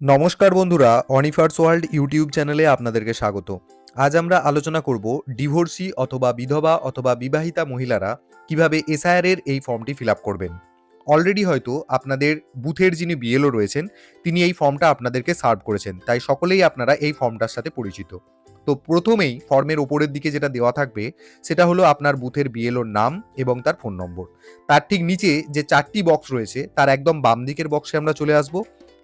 নমস্কার বন্ধুরা অনিফার্স world YouTube চ্যানেলে আপনাদেরকে স্বাগত। আজ আমরা আলোচনা করব ডিভোর্সি অথবা বিধবা অথবা বিবাহিতা মহিলারা কীভাবে এসআইআর এর এই ফর্মটি ফিল আপ করবেন। অলরেডি হয়তো আপনাদের বুথের যিনি বিএলও রয়েছেন, তিনি এই ফর্মটা আপনাদেরকে সার্ভ করেছেন, তাই সকলেই আপনারা এই ফর্মটার সাথে পরিচিত। তো প্রথমেই ফর্মের ওপরের দিকে যেটা দেওয়া থাকবে, সেটা হলো আপনার বুথের বিএলওর নাম এবং তার ফোন নম্বর তার ঠিক নিচে যে চারটি বক্স রয়েছে, তার একদম বাম দিকের বক্সে আমরা চলে আসব।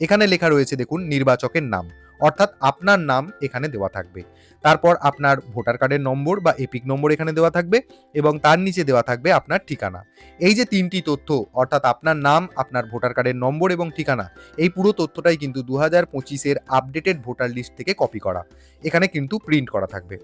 এখানে লেখা রয়েছে দেখুন, নির্বাচকের নাম। অর্থাৎ আপনার নাম এখানে দেওয়া থাকবে। তারপর আপনার ভোটার কার্ডের নম্বর বা এপিক নম্বর এখানে দেওয়া থাকবে এবং তার নিচে দেওয়া থাকবে আপনার ঠিকানা। এই যে তিনটি তথ্য, অর্থাৎ আপনার নাম, আপনার ভোটার কার্ডের নম্বর এবং ঠিকানা, এই পুরো তথ্যটাই কিন্তু দু হাজার পঁচিশের আপডেটেড ভোটার লিস্ট থেকে কপি করা। এখানে কিন্তু প্রিন্ট করা থাকবে।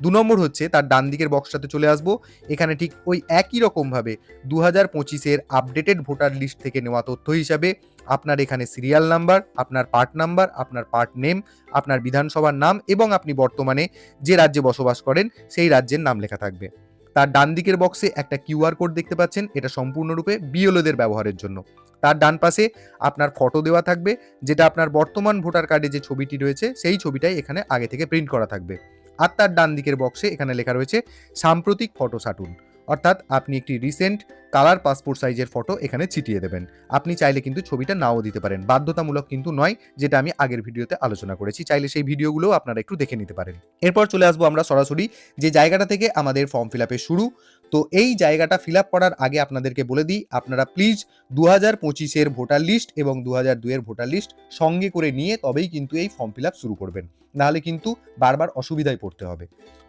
দু নম্বর হচ্ছে, তার ডান দিকের বক্সটাতে চলে আসব। এখানে ঠিক ওই একই রকমভাবে দু হাজার পঁচিশের আপডেটেড ভোটার লিস্ট থেকে নেওয়া তথ্য হিসাবে আপনার এখানে সিরিয়াল নাম্বার আপনার পার্ট নাম্বার আপনার পার্ট নেম আপনার বিধানসভার নাম এবং আপনি বর্তমানে যে রাজ্যে বসবাস করেন, সেই রাজ্যের নাম লেখা থাকবে। তার ডান দিকের বক্সে একটা কিউআর কোড দেখতে পাচ্ছেন, এটা সম্পূর্ণরূপে বিএলওদের ব্যবহারের জন্য। তার ডান পাশে আপনার ফটো দেওয়া থাকবে, যেটা আপনার বর্তমান ভোটার কার্ডে যে ছবিটি রয়েছে, সেই ছবিটাই এখানে আগে থেকে প্রিন্ট করা থাকবে। আর তার ডান দিকের বক্সে এখানে লেখা রয়েছে, সাম্প্রতিক ফটো সাটুন। অর্থাৎ আপনি একটি রিসেন্ট কালার পাসপোর্ট সাইজের ফটো এখানে ছিটিয়ে দেবেন। আপনি চাইলে কিন্তু ছবিটা নাও দিতে পারেন। বাধ্যতামূলক কিন্তু নয়, যেটা আমি আগের ভিডিওতে আলোচনা করেছি। চাইলে সেই ভিডিওগুলোও আপনারা একটু দেখে নিতে পারেন। এরপর চলে আসব আমরা সরাসরি যে জায়গাটা থেকে আমাদের ফর্ম ফিল আপের শুরু। তো এই জায়গাটা ফিল আপ করার আগে আপনাদেরকে বলে দিই, আপনারা প্লিজ দু হাজার পঁচিশের ভোটার লিস্ট এবং দু হাজার দুয়ের ভোটার লিস্ট সঙ্গে করে নিয়ে তবেই কিন্তু এই ফর্ম ফিল আপ শুরু করবেন। নাহলে কিন্তু বারবার অসুবিধায় পড়তে হবে।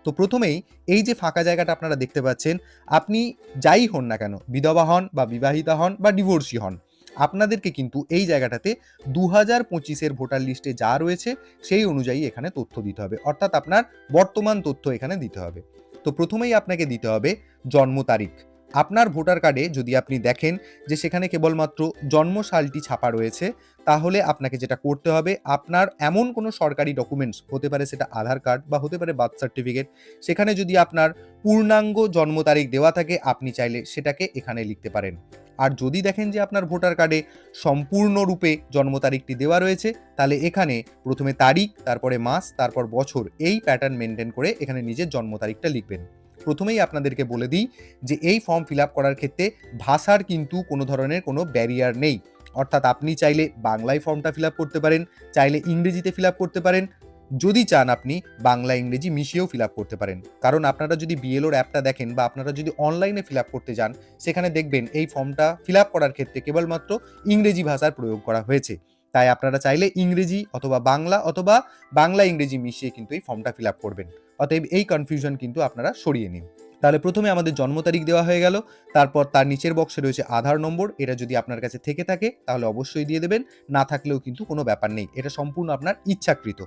তো প্রথমেই এই যে ফাঁকা জায়গাটা আপনারা দেখতে পাচ্ছেন, আপনি যাই হন না কেন, বিধবা হন বা বিবাহিতা হন বা ডিভোর্সি হন, আপনাদেরকে কিন্তু এই জায়গাটাতে দু হাজার পঁচিশের ভোটার লিস্টে যা রয়েছে সেই অনুযায়ী এখানে তথ্য দিতে হবে। অর্থাৎ আপনার বর্তমান তথ্য এখানে দিতে হবে। তো প্রথমেই আপনাকে দিতে হবে জন্ম তারিখ। আপনার ভোটার কার্ডে যদি আপনি দেখেন যে সেখানে কেবলমাত্র জন্ম সালটি ছাপা রয়েছে, তাহলে আপনাকে যেটা করতে হবে, আপনার এমন কোনো সরকারি ডকুমেন্টস হতে পারে সেটা আধার কার্ড বা হতে পারে বার্থ সার্টিফিকেট সেখানে যদি আপনার পূর্ণাঙ্গ জন্ম তারিখ দেওয়া থাকে, আপনি চাইলে সেটাকে এখানে লিখতে পারেন। আর যদি দেখেন যে আপনার ভোটার কার্ডে সম্পূর্ণরূপে জন্ম তারিখটি দেওয়া রয়েছে, তাহলে এখানে প্রথমে তারিখ, তারপরে মাস, তারপর বছর, এই প্যাটার্ন মেনটেন করে এখানে নিজের জন্ম তারিখটা লিখবেন। প্রথমেই আপনাদেরকে বলে দিই যে এই ফর্ম ফিল আপ করার ক্ষেত্রে ভাষার কিন্তু কোনো ধরনের কোনো ব্যারিয়ার নেই। অর্থাৎ আপনি চাইলে বাংলায় ফর্মটা ফিল আপ করতে পারেন, চাইলে ইংরেজিতে ফিল আপ করতে পারেন। যদি চান আপনি বাংলা, ইংরেজি মিশিয়েও ফিল আপ করতে পারেন। কারণ আপনারা যদি বিএলওর অ্যাপটা দেখেন বা আপনারা যদি অনলাইনে ফিল আপ করতে যান, সেখানে দেখবেন এই ফর্মটা ফিল আপ করার ক্ষেত্রে কেবলমাত্র ইংরেজি ভাষার প্রয়োগ করা হয়েছে। তাই আপনারা চাইলে ইংরেজি অথবা বাংলা অথবা বাংলা, ইংরেজি মিশিয়ে কিন্তু এই ফর্মটা ফিল আপ করবেন। অতএব এই কনফিউশন কিন্তু আপনারা সরিয়ে নিন। তাহলে প্রথমে আমাদের জন্ম তারিখ দেওয়া হয়ে গেল, তারপর তার নিচের বক্সে রয়েছে আধার নম্বর, এটা যদি আপনার কাছে থেকে থাকে, তাহলে অবশ্যই দিয়ে দেবেন, না থাকলেও কিন্তু কোনো ব্যাপার নেই, এটা সম্পূর্ণ আপনার ইচ্ছাকৃত।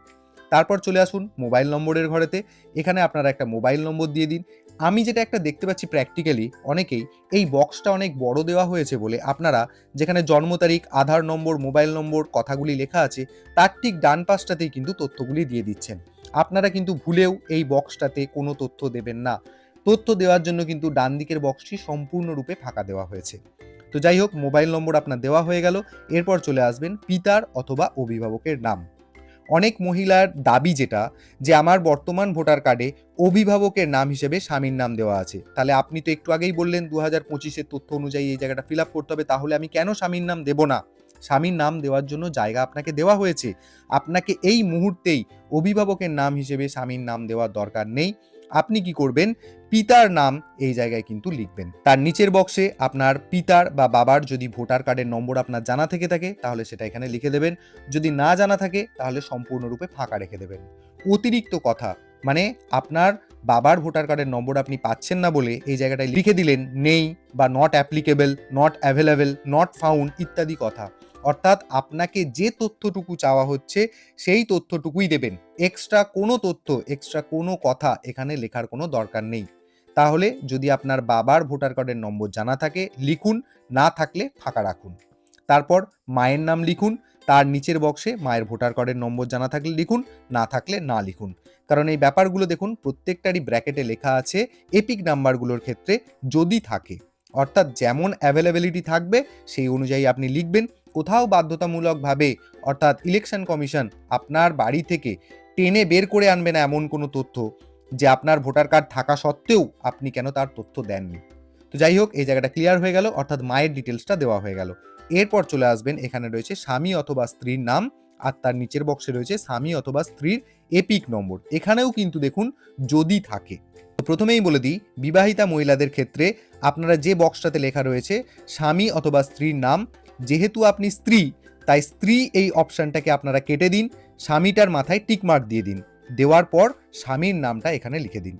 তারপর চলে আসুন মোবাইল নম্বরের ঘরেতে, এখানে আপনারা একটা মোবাইল নম্বর দিয়ে দিন আমি যেটা একটা দেখতে পাচ্ছি প্র্যাকটিক্যালি অনেকেই, এই বক্সটা অনেক বড় দেওয়া হয়েছে বলে আপনারা যেখানে জন্ম তারিখ, আধার নম্বর মোবাইল নম্বর কথাগুলি লেখা আছে, তার ঠিক ডান পাশটাতেই কিন্তু তথ্যগুলি দিয়ে দিচ্ছেন। আপনারা কিন্তু ভুলেও এই বক্সটাতে কোনো তথ্য দেবেন না। তথ্য দেওয়ার জন্য কিন্তু ডান দিকের বক্সটি সম্পূর্ণরূপে ফাঁকা দেওয়া হয়েছে। তো যাই হোক মোবাইল নম্বর আপনার দেওয়া হয়ে গেল, এরপর চলে আসবেন পিতার অথবা অভিভাবকের নাম। অনেক মহিলার দাবি যেটা, যে আমার বর্তমান ভোটার কার্ডে অভিভাবকের নাম হিসেবে স্বামীর নাম দেওয়া আছে। তাহলে আপনি তো একটু আগেই বললেন দু হাজার পঁচিশের তথ্য অনুযায়ী এই জায়গাটা ফিল আপ করতে হবে, তাহলে আমি কেন স্বামীর নাম দেব না? স্বামীর নাম দেওয়ার জন্য জায়গা আপনাকে দেওয়া হয়েছে। আপনাকে এই মুহূর্তেই অভিভাবকের নাম হিসেবে স্বামীর নাম দেওয়ার দরকার নেই। আপনি কি করবেন? পিতার নাম এই জায়গায় কিন্তু লিখবেন। তার নিচের বক্সে আপনার পিতার বা বাবার যদি ভোটার কার্ডের নম্বর আপনার জানা থেকে থাকে, তাহলে সেটা এখানে লিখে দেবেন। যদি না জানা থাকে, তাহলে সম্পূর্ণরূপে ফাঁকা রেখে দেবেন। অতিরিক্ত কথা মানে আপনার বাবার ভোটার কার্ডের নম্বর আপনি পাচ্ছেন না বলে এই জায়গাটায় লিখে দিলেন নেই বা not applicable not available not found ইত্যাদি কথা। অর্থাৎ আপনাকে যে তথ্যটুকু চাওয়া হচ্ছে, সেই তথ্যটুকুই দেবেন। এক্সট্রা কোনো তথ্য এক্সট্রা কোনো কথা এখানে লেখার কোনো দরকার নেই। তাহলে যদি আপনার বাবার ভোটার কার্ডের নম্বর জানা থাকে, লিখুন, না থাকলে ফাঁকা রাখুন। তারপর মায়ের নাম লিখুন, তার নিচের বক্সে মায়ের ভোটার কার্ডের নম্বর জানা থাকলে লিখুন, না থাকলে না লিখুন। কারণ এই ব্যাপারগুলো দেখুন, প্রত্যেকটারই ব্র্যাকেটে লেখা আছে, এপিক নাম্বারগুলোর ক্ষেত্রে যদি থাকে। অর্থাৎ যেমন অ্যাভেলেবিলিটি থাকবে, সেই অনুযায়ী আপনি লিখবেন। কোথাও বাধ্যতামূলকভাবে, অর্থাৎ ইলেকশন কমিশন আপনার বাড়ি থেকে টেনে বের করে আনবে না এমন কোনো তথ্য। যে আপনার ভোটার কার্ড থাকা সত্ত্বেও আপনি কেন তার তথ্য দেননি। তো যাই হোক, এই জায়গাটা ক্লিয়ার হয়ে গেল, অর্থাৎ মায়ের ডিটেলসটা দেওয়া হয়ে গেল। এরপর চলে আসবেন, এখানে রয়েছে স্বামী অথবা স্ত্রীর নাম, আর তার নিচের বক্সে রয়েছে স্বামী অথবা স্ত্রীর এপিক নম্বর। এখানেও কিন্তু দেখুন, যদি থাকে। প্রথমেই বলে দিই, বিবাহিতা মহিলাদের ক্ষেত্রে আপনারা যে বক্সটাতে লেখা রয়েছে, স্বামী অথবা স্ত্রীর নাম, যেহেতু আপনি স্ত্রী, তাই স্ত্রী এই অপশানটাকে আপনারা কেটে দিন, স্বামীটার মাথায় টিকমার্ক দিয়ে দিন। দেওয়ার পর স্বামীর নামটা এখানে লিখে দিন।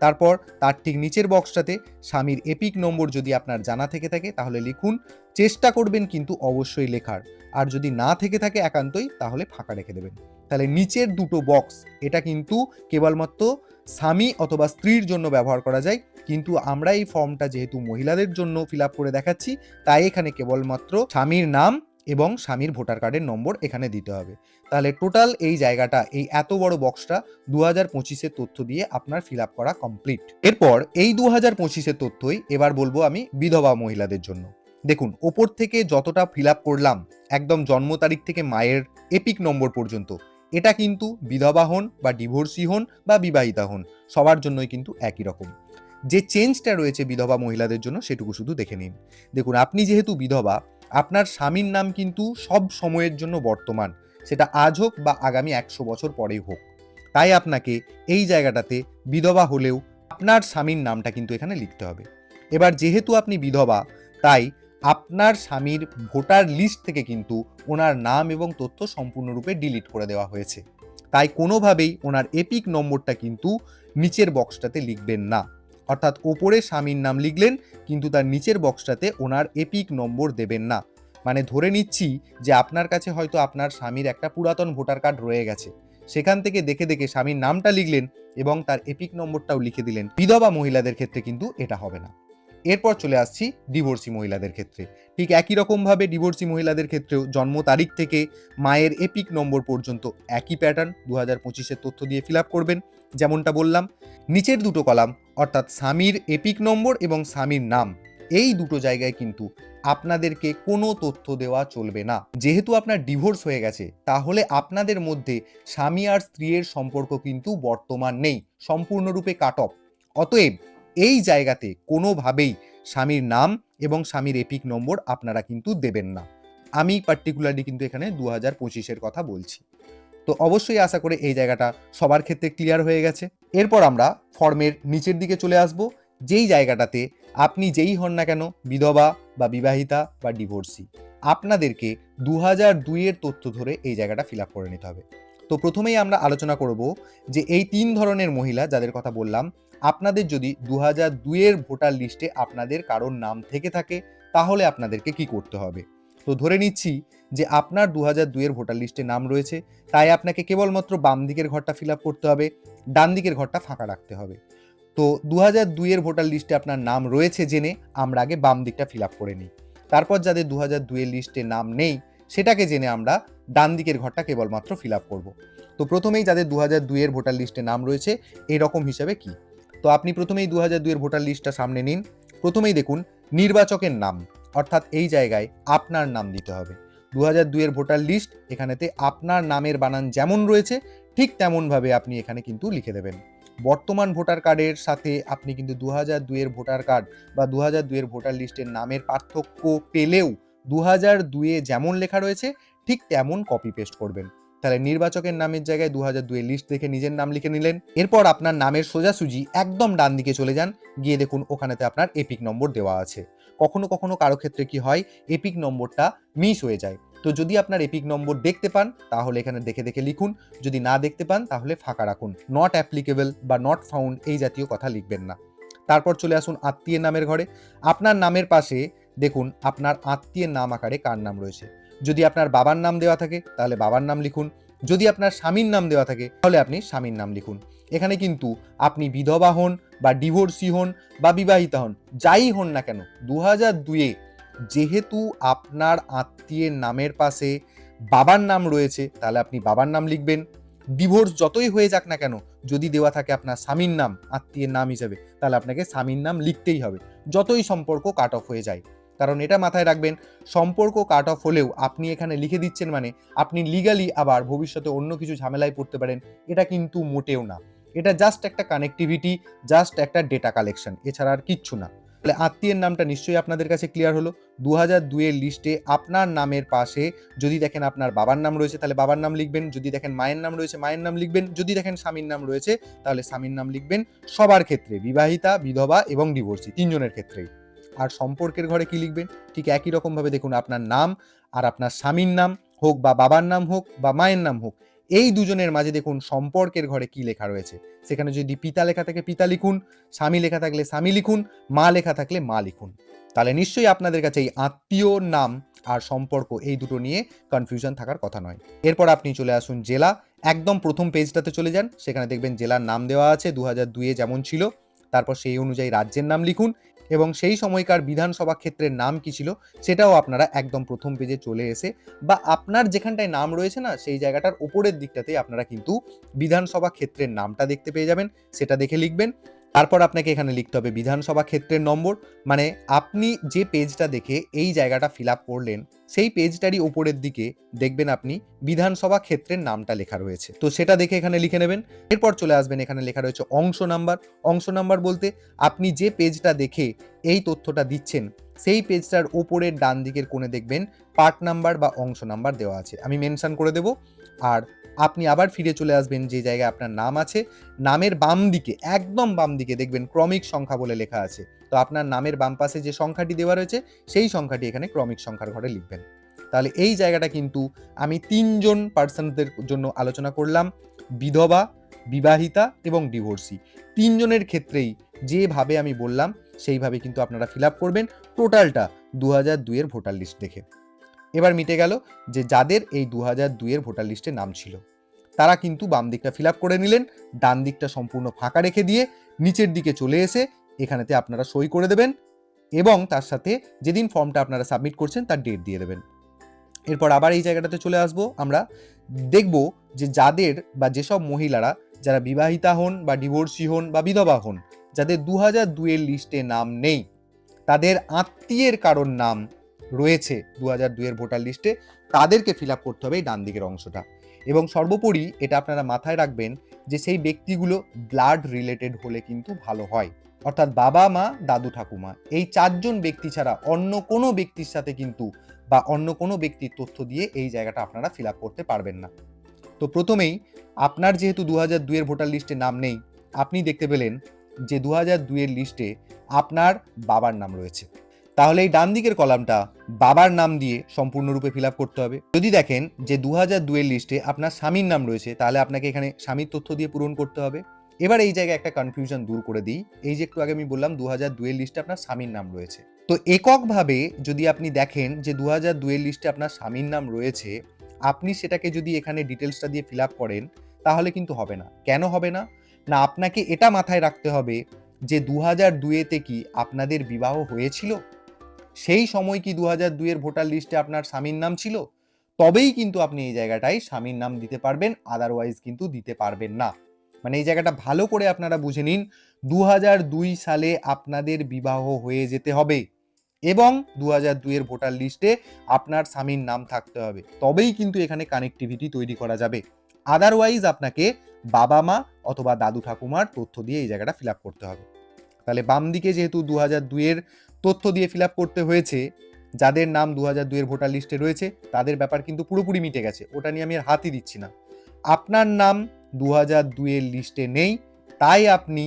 তারপর তার ঠিক নিচের বক্সটাতে স্বামীর এপিক নম্বর যদি আপনার জানা থেকে থাকে, তাহলে লিখুন, চেষ্টা করবেন কিন্তু অবশ্যই লেখার। আর যদি না থেকে থাকে একান্তই, তাহলে ফাঁকা রেখে দেবেন। তাহলে নিচের দুটো বক্স, এটা কিন্তু কেবলমাত্র স্বামী অথবা স্ত্রীর জন্য ব্যবহার করা যায়। কিন্তু আমরা এই ফর্মটা যেহেতু মহিলাদের জন্য ফিল করে দেখাচ্ছি, তাই এখানে কেবলমাত্র স্বামীর নাম এবং স্বামীর ভোটার কার্ডের নম্বর এখানে দিতে হবে। তাহলে টোটাল এই জায়গাটা, এই এত বড় বক্সটা দু হাজার পঁচিশের তথ্য দিয়ে আপনার ফিল আপ করা কমপ্লিট। এরপর এই দু হাজার পঁচিশের তথ্যই এবার বলব আমি বিধবা মহিলাদের জন্য। দেখুন, ওপর থেকে যতটা ফিল আপ করলাম, একদম জন্ম তারিখ থেকে মায়ের এপিক নম্বর পর্যন্ত, এটা কিন্তু বিধবা হন বা ডিভোর্সি হন বা বিবাহিতা হন, সবার জন্যই কিন্তু একই রকম। যে চেঞ্জটা রয়েছে বিধবা মহিলাদের জন্য সেটুকু শুধু দেখে নিন। দেখুন, আপনি যেহেতু বিধবা আপনার স্বামীর নাম কিন্তু সব সময়ের জন্য বর্তমান। সেটা আজ হোক বা আগামী একশো বছর পরেই হোক। তাই আপনাকে এই জায়গাটাতে বিধবা হলেও আপনার স্বামীর নামটা কিন্তু এখানে লিখতে হবে। এবার যেহেতু আপনি বিধবা, তাই আপনার স্বামীর ভোটার লিস্ট থেকে কিন্তু ওনার নাম এবং তথ্য সম্পূর্ণরূপে ডিলিট করে দেওয়া হয়েছে। তাই কোনোভাবেই ওনার এপিক নম্বরটা কিন্তু নিচের বক্সটাতে লিখবেন না। অর্থাৎ ওপরে স্বামীর নাম লিখলেন, কিন্তু তার নিচের বক্সটাতে ওনার এপিক নম্বর দেবেন না। মানে ধরে নিচ্ছি যে আপনার কাছে হয়তো আপনার স্বামীর একটা পুরাতন ভোটার কার্ড রয়ে গেছে। সেখান থেকে দেখে দেখে স্বামীর নামটা লিখলেন এবং তার এপিক নম্বরটাও লিখে দিলেন। বিধবা মহিলাদের ক্ষেত্রে কিন্তু এটা হবে না। এরপর চলে আসছি ডিভোর্সি মহিলাদের ক্ষেত্রে। ঠিক একই রকমভাবে ডিভোর্সি মহিলাদের ক্ষেত্রেও জন্ম তারিখ থেকে মায়ের এপিক নম্বর পর্যন্ত একই প্যাটার্ন দু হাজার পঁচিশের তথ্য দিয়ে ফিল আপ করবেন। যেমনটা বললাম নিচের দুটো কলাম, অর্থাৎ স্বামীর এপিক নম্বর এবং স্বামীর নাম। এই দুটো জায়গায় কিন্তু আপনাদেরকে কোনো তথ্য দেওয়া চলবে না। যেহেতু আপনার ডিভোর্স হয়ে গেছে, তাহলে আপনাদের মধ্যে স্বামী আর স্ত্রীর সম্পর্ক কিন্তু বর্তমান নেই, সম্পূর্ণরূপে কাট অফ অতএব এই জায়গাতে কোনোভাবেই স্বামীর নাম এবং স্বামীর এপিক নম্বর আপনারা কিন্তু দেবেন না। আমি পার্টিকুলারলি কিন্তু এখানে দু হাজার পঁচিশের কথা বলছি। তো অবশ্যই আশা করে এই জায়গাটা সবার ক্ষেত্রে ক্লিয়ার হয়ে গেছে। এরপর আমরা ফর্মের নিচের দিকে চলে আসব, যেই জায়গাটাতে আপনি যেই হন না কেন, বিধবা বা বিবাহিতা বা ডিভোর্সি আপনাদেরকে দু হাজার দুইয়ের তথ্য ধরে এই জায়গাটা ফিল আপ করে নিতে হবে। তো প্রথমেই আমরা আলোচনা করব যে এই তিন ধরনের মহিলা যাদের কথা বললাম, আপনাদের যদি দু হাজার দুইয়ের ভোটার লিস্টে আপনাদের কারোর নাম থেকে থাকে, তাহলে আপনাদেরকে কি করতে হবে? তো ধরে নিচ্ছি যে আপনার দু হাজার দুইয়ের ভোটার লিস্টে নাম রয়েছে, তাই আপনাকে কেবলমাত্র বাম দিকের ঘরটা ফিল আপ করতে হবে, ডান দিকের ঘরটা ফাঁকা রাখতে হবে। তো দু হাজার দুইয়ের ভোটার লিস্টে আপনার নাম রয়েছে জেনে আমরা আগে বাম দিকটা ফিল আপ করে নিই। তারপর যাদের দু হাজার দুইয়ের লিস্টে নাম নেই, সেটাকে জেনে আমরা ডান দিকের ঘরটা কেবলমাত্র ফিল আপ করব। তো প্রথমেই যাদের দু হাজার দুইয়ের ভোটার লিস্টে নাম রয়েছে, এরকম হিসাবে কি? তো আপনি প্রথমেই দু হাজার দুইয়ের ভোটার লিস্টটা সামনে নিন। প্রথমেই দেখুন, নির্বাচকের নাম। অর্থাৎ এই জায়গায় আপনার নাম দিতে হবে। দু হাজার দুইয়ের ভোটার লিস্ট এখানেতে আপনার নামের বানান যেমন রয়েছে, ঠিক তেমনভাবে আপনি এখানে কিন্তু লিখে দেবেন। বর্তমান ভোটার কার্ডের সাথে আপনি কিন্তু দু হাজার দুইয়ের ভোটার কার্ড বা দু হাজার দুইয়ের ভোটার লিস্টের নামের পার্থক্য পেলেও দু হাজার দুয়ে যেমন লেখা রয়েছে, ঠিক তেমন কপি পেস্ট করবেন। তাহলে নির্বাচকের নামের জায়গায় দু হাজার দুইয়ের লিস্ট দেখে নিজের নাম লিখে নিলেন। এরপর আপনার নামের সোজাসুজি একদম ডান দিকে চলে যান। গিয়ে দেখুন ওখানেতে আপনার এপিক নম্বর দেওয়া আছে। কখনো কখনো কারও ক্ষেত্রে কি হয় এপিক নম্বরটা মিস হয়ে যায়। তো যদি আপনার এপিক নম্বর দেখতে পান, তাহলে এখানে দেখে দেখে লিখুন। যদি না দেখতে পান, তাহলে ফাঁকা রাখুন। নট অ্যাপ্লিকেবল বা নট ফাউন্ড এই জাতীয় কথা লিখবেন না। তারপর চলে আসুন আত্মীয়ের নামের ঘরে। আপনার নামের পাশে দেখুন আপনার আত্মীয়ের নাম আকারে কার নাম রয়েছে। যদি আপনার বাবার নাম দেওয়া থাকে, তাহলে বাবার নাম লিখুন। যদি আপনার স্বামীর নাম দেওয়া থাকে, তাহলে আপনি স্বামীর নাম লিখুন। এখানে কিন্তু আপনি বিধবা হন বা ডিভোর্সি হন বা বিবাহিতা হন, যাই হন না কেন দু হাজার দুয়ে যেহেতু আপনার আত্মীয়ের নামের পাশে বাবার নাম রয়েছে, তাহলে আপনি বাবার নাম লিখবেন। ডিভোর্স যতই হয়ে যাক না কেন, যদি দেওয়া থাকে আপনার স্বামীর নাম, আত্মীয়ের নাম হিসেবে, তাহলে আপনাকে স্বামীর নাম লিখতেই হবে। যতই সম্পর্ক কাট অফ হয়ে যায়। কারণ এটা মাথায় রাখবেন, সম্পর্ক কাট অফ হলেও আপনি এখানে লিখে দিচ্ছেন মানে আপনি লিগালি আবার ভবিষ্যতে অন্য কিছু ঝামেলায় পড়তে পারেন, এটা কিন্তু মোটেও না। এটা জাস্ট একটা কানেক্টিভিটি জাস্ট একটা ডেটা কালেকশন এছাড়া আর কিচ্ছু না। তাহলে আত্মীয়ের নামটা নিশ্চয়ই আপনাদের কাছে ক্লিয়ার হলো। দু হাজার দুইয়ের লিস্টে আপনার নামের পাশে যদি দেখেন আপনার বাবার নাম রয়েছে, তাহলে বাবার নাম লিখবেন। যদি দেখেন মায়ের নাম রয়েছে, মায়ের নাম লিখবেন। যদি দেখেন স্বামীর নাম রয়েছে, তাহলে স্বামীর নাম লিখবেন। সবার ক্ষেত্রে বিবাহিতা, বিধবা এবং ডিভোর্সি তিনজনের ক্ষেত্রেই। আর সম্পর্কের ঘরে কি লিখবেন? ঠিক একই রকমভাবে দেখুন আপনার নাম আর আপনার স্বামীর নাম হোক বা বাবার নাম হোক বা মায়ের নাম হোক, এই দুজনের মাঝে দেখুন সম্পর্কের ঘরে কি লেখা রয়েছে। সেখানে যদি পিতা লেখা থাকে পিতা লিখুন, স্বামী লেখা থাকলে স্বামী লিখুন, মা লেখা থাকলে মা লিখুন। তাহলে নিশ্চয়ই আপনাদের কাছে এই আত্মীয় নাম আর সম্পর্ক এই দুটো নিয়ে কনফিউশন থাকার কথা নয়। এরপর আপনি চলে আসুন জেলা, একদম প্রথম পেজটাতে চলে যান, সেখানে দেখবেন জেলার নাম দেওয়া আছে দু হাজার দুইয়ে যেমন ছিল, তারপর সেই অনুযায়ী রাজ্যের নাম লিখুন এবং সেই সময়কার বিধানসভা ক্ষেত্রের নাম কি ছিল সেটাও আপনারা একদম প্রথম পেজে চলে এসে বা আপনার যেখানটায় নাম রয়েছে না সেই জায়গাটার উপরের দিকটাতেই আপনারা কিন্তু বিধানসভা ক্ষেত্রের নামটা দেখতে পেয়ে যাবেন, সেটা দেখে লিখবেন। তারপর আপনাকে এখানে লিখতে হবে বিধানসভা ক্ষেত্রের নম্বর। মানে আপনি যে পেজটা দেখে এই জায়গাটা ফিল আপ করলেন, সেই পেজটারই উপরের দিকে দেখবেন আপনি বিধানসভা ক্ষেত্রের নামটা লেখা রয়েছে। তো সেটা দেখে এখানে লিখে নেবেন। এরপর চলে আসবেন, এখানে লেখা রয়েছে অংশ নাম্বার। অংশ নাম্বার বলতে আপনি যে পেজটা দেখে এই তথ্যটা দিচ্ছেন, সেই পেজটার ওপরের ডান দিকের কোণে দেখবেন পার্ট নাম্বার বা অংশ নাম্বার দেওয়া আছে। আমি মেনশন করে দেব। আর আপনি আবার ফিরে চলে আসবেন যে জায়গায় আপনার নাম আছে, নামের বাম দিকে, একদম বাম দিকে দেখবেন ক্রমিক সংখ্যা বলে লেখা আছে। তো আপনার নামের বাম পাশে যে সংখ্যাটি দেওয়া রয়েছে, সেই সংখ্যাটি এখানে ক্রমিক সংখ্যার ঘরে লিখবেন। তাহলে এই জায়গাটা কিন্তু আমি তিনজন পার্সনদের জন্য আলোচনা করলাম, বিধবা, বিবাহিতা এবং ডিভোর্সি। তিনজনের ক্ষেত্রেই যেভাবে আমি বললাম, সেইভাবে কিন্তু আপনারা ফিল আপ করবেন। টোটালটা দু হাজার দুইয়ের ভোটার লিস্ট দেখে। এবার মিটে গেল যে যাদের এই দু হাজার দুইয়ের ভোটার লিস্টে নাম ছিল। তারা কিন্তু বাম দিকটা ফিল আপ করে নিলেন, ডান দিকটা সম্পূর্ণ ফাঁকা রেখে দিয়ে নিচের দিকে চলে এসে এখানেতে আপনারা সই করে দেবেন এবং তার সাথে যেদিন ফর্মটা আপনারা সাবমিট করছেন তার ডেট দিয়ে দেবেন। এরপর আবার এই জায়গাটাতে চলে আসব আমরা। দেখব যে যাদের বা যেসব মহিলারা যারা বিবাহিতা হন বা ডিভোর্সি হন বা বিধবা হন, যাদের দু হাজার দুইয়ের লিস্টে নাম নেই, তাদের আত্মীয়ের কারোর নাম রয়েছে দু হাজার দুইয়ের ভোটার লিস্টে তাদেরকে ফিল আপ করতে হবে এই ডান দিকের অংশটা। এবং সর্বোপরি এটা আপনারা মাথায় রাখবেন যে সেই ব্যক্তিগুলো ব্লাড রিলেটেড হলে কিন্তু ভালো হয়। অর্থাৎ বাবা মা, দাদু ঠাকুমা, এই চারজন ব্যক্তি ছাড়া অন্য কোনো ব্যক্তির সাথে কিন্তু বা অন্য কোনো ব্যক্তির তথ্য দিয়ে এই জায়গাটা আপনারা ফিল আপ করতে পারবেন না। তো প্রথমেই আপনার যেহেতু দু হাজার দুইয়ের ভোটার লিস্টে নাম নেই, আপনি দেখতে পেলেন যে দু হাজার দুইয়ের লিস্টে আপনার বাবার নাম রয়েছে। তাহলে এই ডান দিকের কলামটা বাবার নাম দিয়ে সম্পূর্ণরূপে ফিল আপ করতে হবে। যদি দেখেন যে দু হাজার দুয়ের লিস্টে আপনার স্বামীর নাম রয়েছে, তাহলে আপনাকে এখানে স্বামীর তথ্য দিয়ে পূরণ করতে হবে। এবার এই জায়গায় একটা কনফিউশন দূর করে দিই। এই যে একটু আগে আমি বললাম দু হাজার দুয়ের লিস্টে আপনার স্বামীর নাম রয়েছে। তো এককভাবে যদি আপনি দেখেন যে দু হাজার দুয়ের লিস্টে আপনার স্বামীর নাম রয়েছে, আপনি সেটাকে যদি এখানে ডিটেলসটা দিয়ে ফিল আপ করেন, তাহলে কিন্তু হবে না। কেন হবে না? না, আপনাকে এটা মাথায় রাখতে হবে যে দু হাজার দুয়েতে কি আপনাদের বিবাহ হয়েছিল? সেই সময় কি দু হাজার দুইয়ের ভোটার লিস্টে আপনার স্বামীর নাম ছিল? তবেই কিন্তু আপনি এই জায়গাটায় স্বামীর নাম দিতে পারবেন আদারওয়াইজ কিন্তু দিতে পারবেন না। মানে এই জায়গাটা ভালো করে আপনারা বুঝে নিন দু দুই সালে আপনাদের বিবাহ হয়ে যেতে হবে এবং দু হাজার দুইয়ের ভোটার লিস্টে আপনার স্বামীর নাম থাকতে হবে। তবেই কিন্তু এখানে কানেক্টিভিটি তৈরি করা যাবে। আদারওয়াইজ আপনাকে বাবা মা অথবা দাদু ঠাকুমার তথ্য দিয়ে এই জায়গাটা ফিল আপ করতে হবে। তাহলে বাম দিকে যেহেতু দু হাজার দুইয়ের তথ্য দিয়ে ফিল করতে হয়েছে, যাদের নাম দু হাজার দুইয়ের ভোটার লিস্টে রয়েছে, তাদের ব্যাপার কিন্তু পুরোপুরি মিটে গেছে, ওটা নিয়ে আমি আর হাতই দিচ্ছি না। আপনার নাম দু হাজার দুইয়ের লিস্টে নেই, তাই আপনি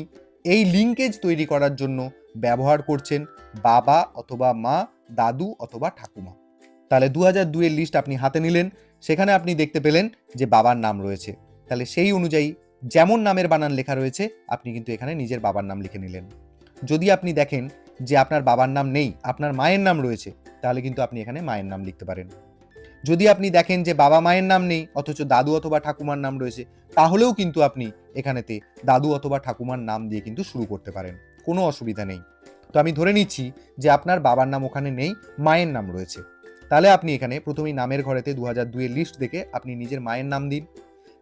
এই লিঙ্কেজ তৈরি করার জন্য ব্যবহার করছেন বাবা অথবা মা, দাদু অথবা ঠাকুমা। তাহলে দু হাজার দুইয়ের লিস্ট আপনি হাতে নিলেন, সেখানে আপনি দেখতে পেলেন যে বাবার নাম রয়েছে। তাহলে সেই অনুযায়ী যেমন নামের বানান লেখা রয়েছে, আপনি কিন্তু এখানে নিজের বাবার নাম লিখে নিলেন। যদি আপনি দেখেন যে আপনার বাবার নাম নেই, আপনার মায়ের নাম রয়েছে, তাহলে কিন্তু আপনি এখানে মায়ের নাম লিখতে পারেন। যদি আপনি দেখেন যে বাবা মায়ের নাম নেই, অথচ দাদু অথবা ঠাকুমার নাম রয়েছে, তাহলেও কিন্তু আপনি এখানেতে দাদু অথবা ঠাকুমার নাম দিয়ে কিন্তু শুরু করতে পারেন। কোনো অসুবিধা নেই। তো আমি ধরে নিচ্ছি যে আপনার বাবার নাম ওখানে নেই, মায়ের নাম রয়েছে। তাহলে আপনি এখানে প্রথমেই নামের ঘরেতে দু হাজার দুইয়ের লিস্ট দেখে আপনি নিজের মায়ের নাম দিন।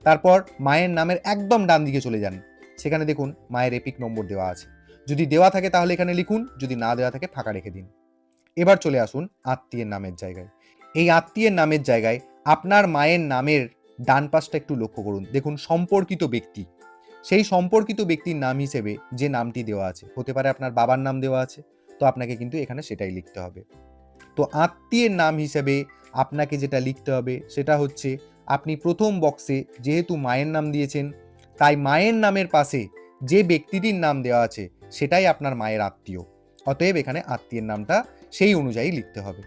তারপর মায়ের নামের একদম ডান দিকে চলে যান। সেখানে দেখুন মায়ের এপিক নম্বর দেওয়া আছে। যদি দেওয়া থাকে তাহলে এখানে লিখুন, যদি না দেওয়া থাকে ফাঁকা রেখে দিন। এবার চলে আসুন আত্মীয়ের নামের জায়গায়। এই আত্মীয়ের নামের জায়গায় আপনার মায়ের নামের ডান পাশটা একটু লক্ষ্য করুন। দেখুন, সম্পর্কিত ব্যক্তি। সেই সম্পর্কিত ব্যক্তির নাম হিসেবে যে নামটি দেওয়া আছে, হতে পারে আপনার বাবার নাম দেওয়া আছে, তো আপনাকে কিন্তু এখানে সেটাই লিখতে হবে। তো আত্মীয়ের নাম হিসেবে আপনাকে যেটা লিখতে হবে, সেটা হচ্ছে আপনি প্রথম বক্সে যেহেতু মায়ের নাম দিয়েছেন, তাই মায়ের নামের পাশে যে ব্যক্তিটির নাম দেওয়া আছে সেটাই আপনার মায়ের আত্মীয়। অতএব এখানে আত্মীয়ের নামটা সেই অনুযায়ী লিখতে হবে।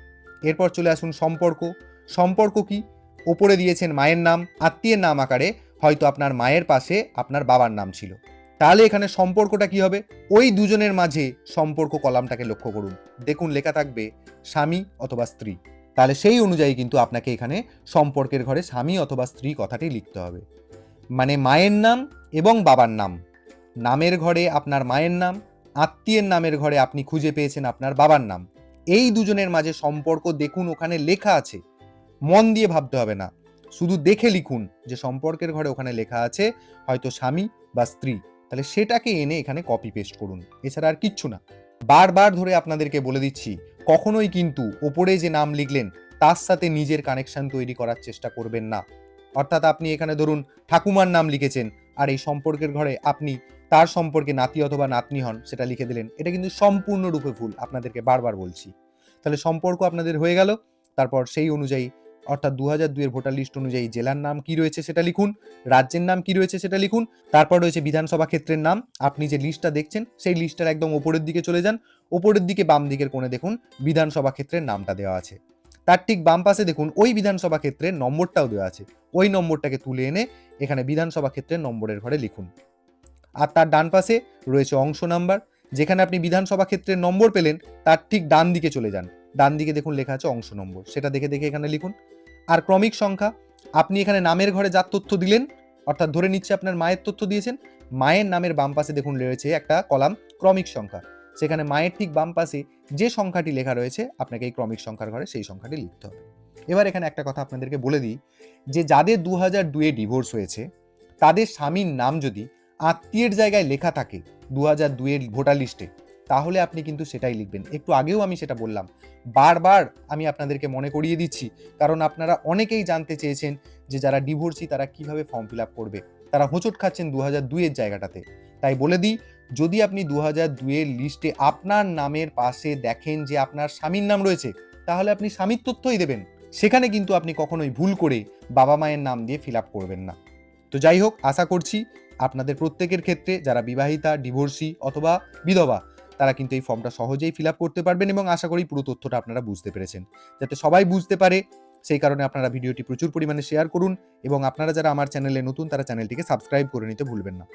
এরপর চলে আসুন সম্পর্ক। সম্পর্ক কি? ওপরে দিয়েছেন মায়ের নাম, আত্মীয়ের নাম আকারে হয়তো আপনার মায়ের পাশে আপনার বাবার নাম ছিল। তাহলে এখানে সম্পর্কটা কি হবে? ওই দুজনের মাঝে সম্পর্ক কলামটাকে লক্ষ্য করুন। দেখুন লেখা থাকবে, স্বামী অথবা স্ত্রী। তাহলে সেই অনুযায়ী কিন্তু আপনাকে এখানে সম্পর্কের ঘরে স্বামী অথবা স্ত্রী কথাটি লিখতে হবে। মানে মায়ের নাম এবং বাবার নাম। নামের ঘরে আপনার মায়ের নাম, আত্মীয়ের নামের ঘরে আপনি খুঁজে পেয়েছেন আপনার বাবার নাম। এই দুজনের মাঝে সম্পর্ক দেখুন, ওখানে লেখা আছে। মন দিয়ে ভাবতে হবে না। শুধু দেখে লিখুন যে সম্পর্কের ঘরে ওখানে লেখা আছে, হয়তো স্বামী বা স্ত্রী। তাহলে সেটাকে এনে এখানে কপি পেস্ট করুন। এছাড়া আর কিচ্ছু না। বারবার ধরে আপনাদেরকে বলে দিচ্ছি, কখনোই কিন্তু ওপরে যে নাম লিখলেন, তার সাথে নিজের কানেকশন তৈরি করার চেষ্টা করবেন না। অর্থাৎ আপনি এখানে ধরুন ঠাকুমার নাম লিখেছেন, আর এই সম্পর্কের ঘরে আপনি তার সম্পর্কে নাতি অথবা নাতনি হন, সেটা লিখে দিলেন। এটা কিন্তু সম্পূর্ণরূপে ভুল, আপনাদেরকে বারবার বলছি। তাহলে সম্পর্ক আপনাদের হয়ে গেল, তারপর সেই অনুযায়ী, অর্থাৎ দু হাজার দুইয়ের ভোটার লিস্ট অনুযায়ী জেলার নাম কি রয়েছে সেটা লিখুন, রাজ্যের নাম কি রয়েছে সেটা লিখুন, তারপর রয়েছে বিধানসভা ক্ষেত্রের নাম, আপনি যে লিস্টটা দেখছেন, সেই লিস্টটার একদম ওপরের দিকে চলে যান, ওপরের দিকে বাম দিকের কোণে দেখুন, বিধানসভা ক্ষেত্রের নামটা দেওয়া আছে। তার ঠিক বাম পাশে দেখুন, ওই বিধানসভা ক্ষেত্রের নম্বরটাও দেওয়া আছে। ওই নম্বরটাকে তুলে এনে, এখানে বিধানসভা ক্ষেত্রের নম্বরের ঘরে লিখুন। আর তার ডান পাশে রয়েছে অংশ নাম্বার, যেখানে আপনি বিধানসভা ক্ষেত্রের নম্বর পেলেন, তার ঠিক ডান দিকে চলে যান। ডান দিকে দেখুন লেখা আছে অংশ নম্বর, সেটা দেখে দেখে এখানে লিখুন। আর ক্রমিক সংখ্যা, আপনি এখানে নামের ঘরে যার তথ্য দিলেন, অর্থাৎ ধরে নিচ্ছে আপনার মায়ের তথ্য দিয়েছেন, মায়ের নামের বাম পাশে দেখুন রয়েছে একটা কলাম ক্রমিক সংখ্যা। সেখানে মায়ের ঠিক বাম পাশে যে সংখ্যাটি লেখা রয়েছে, আপনাকে এই ক্রমিক সংখ্যার ঘরে সেই সংখ্যাটি লিখতে হবে। এবার এখানে একটা কথা আপনাদেরকে বলে দিই, যে যাদের দু হাজার দুয়ে ডিভোর্স হয়েছে, তাদের স্বামীর নাম যদি আত্মীয়ের জায়গায় লেখা থাকে দু হাজার দুয়ের ভোটার লিস্টে। তাহলে আপনি কিন্তু সেটাই লিখবেন। একটু আগেও আমি সেটা বললাম। বারবার আমি আপনাদেরকে মনে করিয়ে দিচ্ছি, কারণ আপনারা অনেকেই জানতে চেয়েছেন যে যারা ডিভোর্সি তারা কীভাবে ফর্ম ফিল আপ করবে। তারা হোঁচট খাচ্ছেন দু হাজার দুইয়ের জায়গাটাতে। তাই বলে দিই, যদি আপনি দু হাজার দুইয়ের লিস্টে আপনার নামের পাশে দেখেন যে আপনার স্বামীর নাম রয়েছে, তাহলে আপনি স্বামীর তথ্যই দেবেন। সেখানে কিন্তু আপনি কখনোই ভুল করে বাবা মায়ের নাম দিয়ে ফিল আপ করবেন না। তো যাই হোক, আশা করছি আপনাদের প্রত্যেকের ক্ষেত্রে যারা বিবাহিতা, ডিভোর্সি অথবা বিধবা, তারা কিন্তু এই ফর্মটা সহজেই ফিল করতে পারবেন এবং আশা করি পুরো তথ্যটা আপনারা বুঝতে পেরেছেন। যাতে সবাই বুঝতে পারে, সেই কারণে আপনারা ভিডিওটি প্রচুর পরিমাণে শেয়ার করুন এবং আপনারা যারা আমার চ্যানেলে নতুন, তারা চ্যানেলটিকে সাবস্ক্রাইব করে নিতে ভুলবেন না।